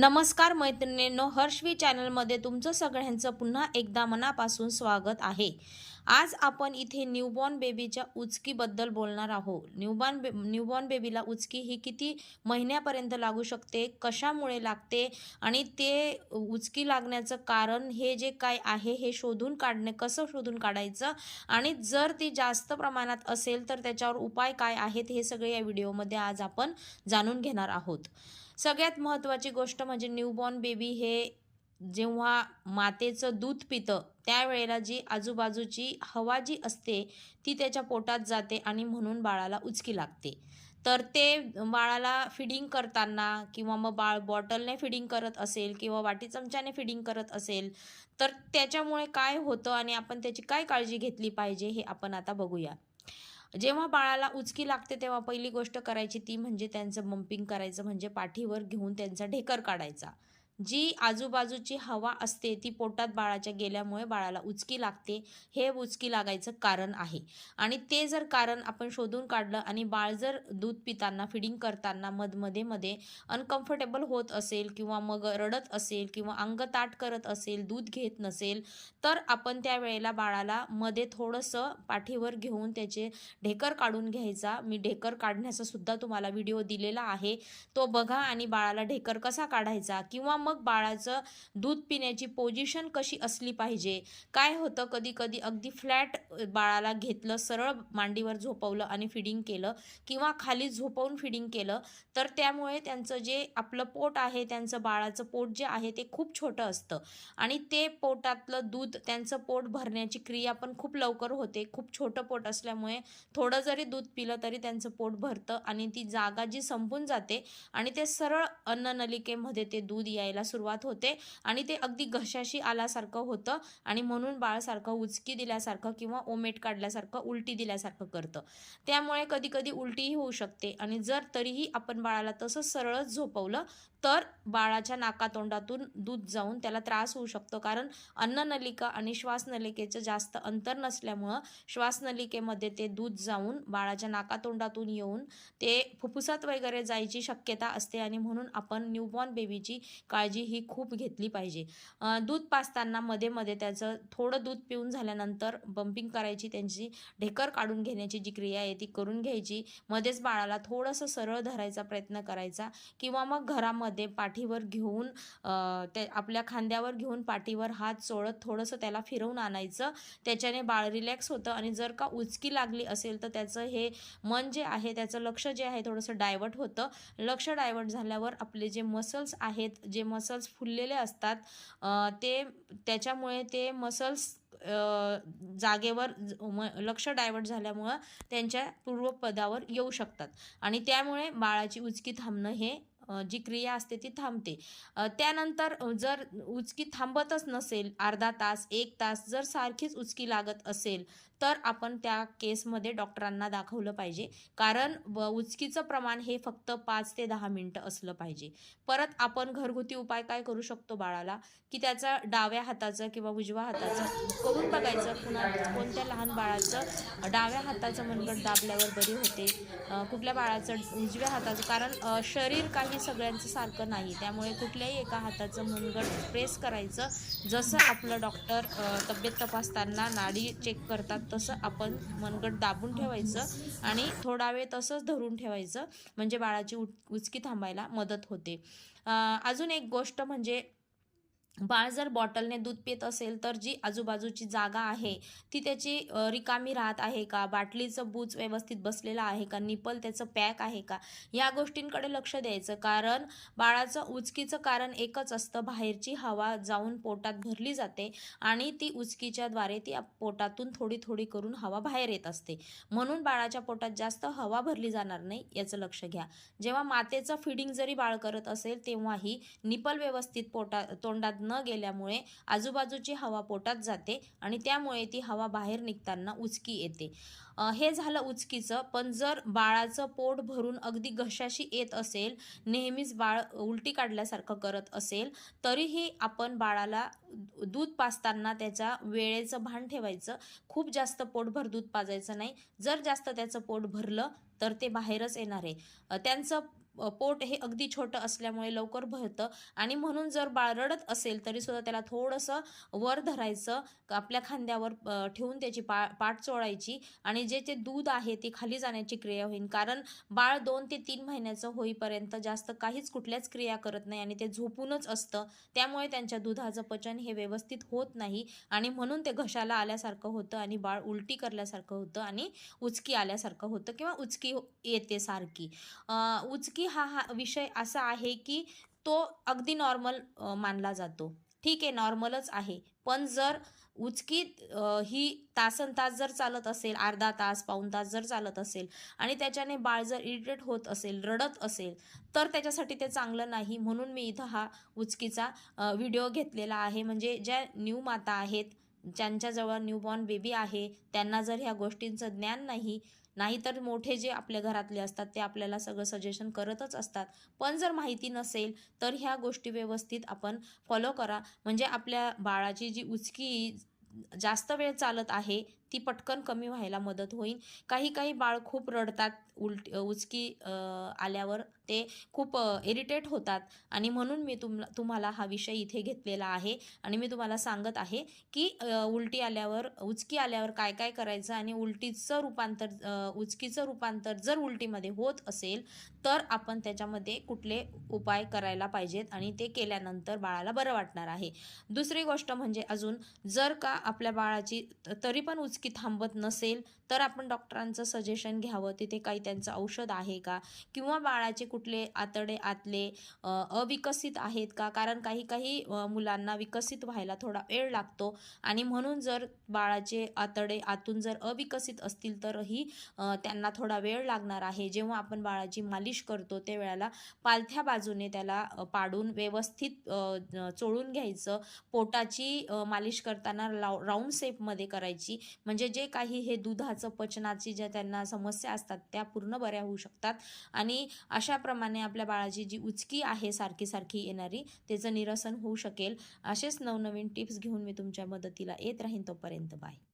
नमस्कार मैत्रिणींनो हर्षवी चॅनलमध्ये तुमचं सगळ्यांचं पुन्हा एकदा मनापासून स्वागत आहे. आज आपण इथे न्यूबॉर्न बेबीच्या उचकीबद्दल बोलणार आहोत. न्यूबॉर्न बे न्यूबॉर्न बेबीला उचकी ही किती महिन्यापर्यंत लागू शकते कशामुळे लागते आणि ते उचकी लागण्याचं कारण हे जे काय आहे हे शोधून काढणे कसं शोधून काढायचं आणि जर ती जास्त प्रमाणात असेल तर त्याच्यावर उपाय काय आहेत हे सगळे या व्हिडिओमध्ये आज आपण जाणून घेणार आहोत. सगळ्यात महत्त्वाची गोष्ट म्हणजे न्यूबॉर्न बेबी हे जेव्हा मातेचं दूध पितं त्यावेळेला जी आजूबाजूची हवा जी असते ती त्याच्या पोटात जाते आणि म्हणून बाळाला उचकी लागते. तर ते बाळाला फिडिंग करताना किंवा मग बाळ बॉटलने फिडिंग करत असेल किंवा वाटी चमच्याने फिडिंग करत असेल तर त्याच्यामुळे काय होतं आणि आपण त्याची काय काळजी घेतली पाहिजे हे आपण आता बघूया. जेव्हा बाळाला उचकी लागते तेव्हा पहिली गोष्ट करायची ती म्हणजे त्यांचं बंपिंग करायचं म्हणजे पाठीवर घेऊन त्यांचा ढेकर काढायचा. जी आजूबाजूची हवा असते ती पोटात बाळाच्या गेल्यामुळे बाळाला उचकी लागते. हे उचकी लागायचं कारण आहे. आणि ते जर कारण आपण शोधून काढलं आणि बाळ जर दूध पिताना फिडिंग करताना मधमध्ये मध्ये अनकम्फर्टेबल होत असेल किंवा मग रडत असेल किंवा अंग ताट करत असेल दूध घेत नसेल तर आपण त्यावेळेला बाळाला मध्ये थोडंसं पाठीवर घेऊन त्याचे ढेकर काढून घ्यायचा. मी ढेकर काढण्याचा सुद्धा तुम्हाला व्हिडिओ दिलेला आहे. तो बघा आणि बाळाला ढेकर कसा काढायचा किंवा मग मग बाळाचं दूध पिण्याची पोझिशन कशी असली पाहिजे? काय होतं? कधी कधी अगदी फ्लॅट बाळाला घेतलं सरळ मांडीवर झोपवलं आणि फिडिंग केलं किंवा खाली झोपवून फिडिंग केलं तर त्यामुळे त्यांचं जे आपलं पोट आहे त्यांचं बाळाचं पोट जे आहे ते खूप छोटं असतं. आणि ते पोटातलं दूध त्यांचं पोट भरण्याची क्रिया पण खूप लवकर होते. खूप छोटं पोट असल्यामुळे थोडं जरी दूध पिलं तरी त्यांचं पोट भरतं आणि ती जागा जी संपून जाते आणि ते सरळ अन्ननलिकेमध्ये ते दूध यायला सुरुवात होते आणि ते अगदी घशाशी आल्यासारखं होतं आणि म्हणून बाळासारखं उचकी दिल्यासारखं किंवा ओमेट काढल्यासारखं उलटी दिल्यासारखं करतं. त्यामुळे कधी कधी उलटीही होऊ शकते आणि जर तरीही आपण बाळाला तसं सरळच झोपवलं तर बाळाच्या नाकातोंडातून दूध जाऊन त्याला त्रास होऊ शकतो. कारण अन्ननलिका आणि श्वासनलिकेचं जास्त अंतर नसल्यामुळं श्वासनलिकेमध्ये ते दूध जाऊन बाळाच्या नाकातोंडातून येऊन ते फुफ्फुसात वगैरे जायची शक्यता असते आणि म्हणून आपण न्यूबॉर्न बेबीची काळजी ही खूप घेतली पाहिजे. दूध पाजताना मध्ये मध्ये त्याचं थोडं दूध पिऊन झाल्यानंतर बंपिंग करायची त्यांची ढेकर काढून घेण्याची जी क्रिया आहे ती करून घ्यायची. मध्येच बाळाला थोडंसं सरळ धरायचा प्रयत्न करायचा किंवा मग घरामध्ये पाठीवर घेऊन ते आपल्या खांद्यावर घेऊन पाठीवर हात चोळत थोडंसं त्याला फिरवून आणायचं. त्याच्याने बाळ रिलॅक्स होतं आणि जर का उचकी लागली असेल तर त्याचं हे मन जे आहे त्याचं लक्ष जे आहे थोडंसं डायवर्ट होतं. लक्ष डायवर्ट झाल्यावर आपले जे मसल्स आहेत जे मसल्स फुललेले असतात ते त्याच्यामुळे ते मसल्स जागेवर म- लक्ष डायवर्ट झाल्यामुळं त्यांच्या पूर्वपदावर येऊ शकतात. आणि त्यामुळे बाळाची उचकी थांबणं हे जी क्रिया असते ती थांबते. त्यानंतर जर उचकी थांबतच नसेल अर्धा तास एक तास जर सारखीच उचकी लागत असेल तर आपण त्या केसमध्ये डॉक्टरांना दाखवलं पाहिजे. कारण व उचकीचं प्रमाण हे फक्त पाच ते दहा मिनटं असलं पाहिजे. परत आपण घरगुती उपाय काय करू शकतो बाळाला? की त्याचा डाव्या हाताचं किंवा उजव्या हाताचं करून बघायचं. पुन्हा कोणत्या लहान बाळाचं डाव्या हाताचं मनगट दाबल्यावर बरी होते. कुठल्या बाळाचं उजव्या हाताचं? कारण शरीर काही सगळ्यांचं सारखं नाही. त्यामुळे कुठल्याही एका हाताचं मनगट प्रेस करायचं जसं आपलं डॉक्टर तब्येत तपासताना नाडी चेक करतात तसं आपण मनगट दाबून ठेवायचं आणि थोडा वेळ तसंच धरून ठेवायचं. म्हणजे बाळाची उच उचकी थांबायला मदत होते. अजून एक गोष्ट म्हणजे बाळ जर बॉटलने दूध पित असेल तर जी आजूबाजूची जागा आहे ती त्याची रिकामी राहत आहे का? बाटलीचं बूच व्यवस्थित बसलेलं आहे का? निपल त्याचं पॅक आहे का? या गोष्टींकडे लक्ष द्यायचं. कारण बाळाचं उचकीचं कारण एकच असतं बाहेरची हवा जाऊन पोटात भरली जाते आणि ती उचकीच्या द्वारे ती पोटातून थोडी थोडी करून हवा बाहेर येत असते. म्हणून बाळाच्या पोटात जास्त हवा भरली जाणार नाही याचं लक्ष घ्या. जेव्हा मातेचं फिडिंग जरी बाळ करत असेल तेव्हाही निपल व्यवस्थित पोटा तोंडात न गेल्यामुळे आजूबाजूची हवा पोटात जाते आणि त्यामुळे ती हवा बाहेर निघताना उचकी येते. हे झालं उचकीचं पण जर बाळाचं पोट भरून अगदी घशाशी येत असेल नेहमीच बाळ उलटी काढल्यासारखं करत असेल तरीही आपण बाळाला दूध पाजताना त्याच्या वेळेचं भान ठेवायचं. खूप जास्त पोटभर दूध पाजायचं नाही. जर जास्त त्याचं पोट भरलं तर ते बाहेरच येणार आहे. त्यांचं पोट हे अगदी छोटं असल्यामुळे लवकर भरतं. आणि म्हणून जर बाळ रडत असेल तरीसुद्धा त्याला थोडंसं वर धरायचं आपल्या खांद्यावर ठेवून त्याची पा पाठ चोळायची. आणि जे ते दूध आहे ते खाली जाण्याची क्रिया होईल कारण बाळ दोन ते तीन महिन्याचं होईपर्यंत जास्त काहीच कुठल्याच क्रिया करत नाही आणि ते झोपूनच असतं. त्यामुळे त्यांच्या दुधाचं पचन हे व्यवस्थित होत नाही. आणि म्हणून ते घशाला आल्यासारखं होतं आणि बाळ उलटी करल्यासारखं होतं आणि उचकी आल्यासारखं होतं किंवा उचकी येते सारखी. उचकी की हा हा विषय असा आहे की तो अगदी नॉर्मल मानला जातो. ठीक आहे नॉर्मलच आहे. पण जर उचकी ही तासन तास जर चालत असेल अर्धा तास पाऊण तास जर चालत असेल आणि त्याच्याने बाळ जर इरिटेट होत असेल रडत असेल तर त्याच्यासाठी ते चांगलं नाही. म्हणून मी इथं हा उचकीचा व्हिडिओ घेतलेला आहे. म्हणजे ज्या न्यू माता आहेत ज्यांच्याजवळ न्यूबॉर्न बेबी आहे त्यांना जर ह्या गोष्टींचं ज्ञान नाही नाहीतर मोठे जे आपल्या घरातले असतात ते आपल्याला सगळं सजेशन करतच असतात. पण जर माहिती नसेल तर ह्या गोष्टी व्यवस्थित आपण फॉलो करा. म्हणजे आपल्या बाळाची जी उचकी जास्त वेळ चालत आहे ती पटकन कमी व्हायला मदत होईल. काही काही बाळ खूप रडतात उलट उचकी आल्यावर ते खूप इरिटेट होतात. आणि म्हणून मी तुम तुम्हाला हा विषय इथे घेतलेला आहे. आणि मी तुम्हाला सांगत आहे की उलटी आल्यावर उचकी आल्यावर काय काय करायचं? आणि उलटीचं रूपांतर उचकीचं रूपांतर जर उलटीमध्ये होत असेल तर आपण त्याच्यामध्ये कुठले उपाय करायला पाहिजेत? आणि ते केल्यानंतर बाळाला बरं वाटणार आहे. दुसरी गोष्ट म्हणजे अजून जर का आपल्या बाळाची तरी पण उचकी थांबत नसेल तर आपण डॉक्टरांचं सजेशन घ्यावं. तिथे काही त्यांचं औषध आहे का? किंवा बाळाचे कुठले आतडे आतले अविकसित आहेत का? कारण काही काही मुलांना विकसित व्हायला थोडा वेळ लागतो. आणि म्हणून जर बाळाचे आतडे आतून जर अविकसित असतील तरही त्यांना थोडा वेळ लागणार आहे. जेव्हा आपण बाळाची मालिश करतो त्या वेळेला पालथ्या बाजूने त्याला पाडून व्यवस्थित चोळून घ्यायचं. पोटाची मालिश करताना लाव राऊंड शेपमध्ये करायची. म्हणजे जे काही हे दुधाचं पचनाची ज्या त्यांना समस्या असतात त्या पूर्ण बऱ्या होऊ शकतात. आणि अशा त्याप्रमाणे आपल्या बाळाची जी उचकी आहे सारखी सारखी येणारी त्याचं निरसन होऊ शकेल. असेच नवनवीन टिप्स घेऊन मी तुमच्या मदतीला येत राहीन तोपर्यंत बाय.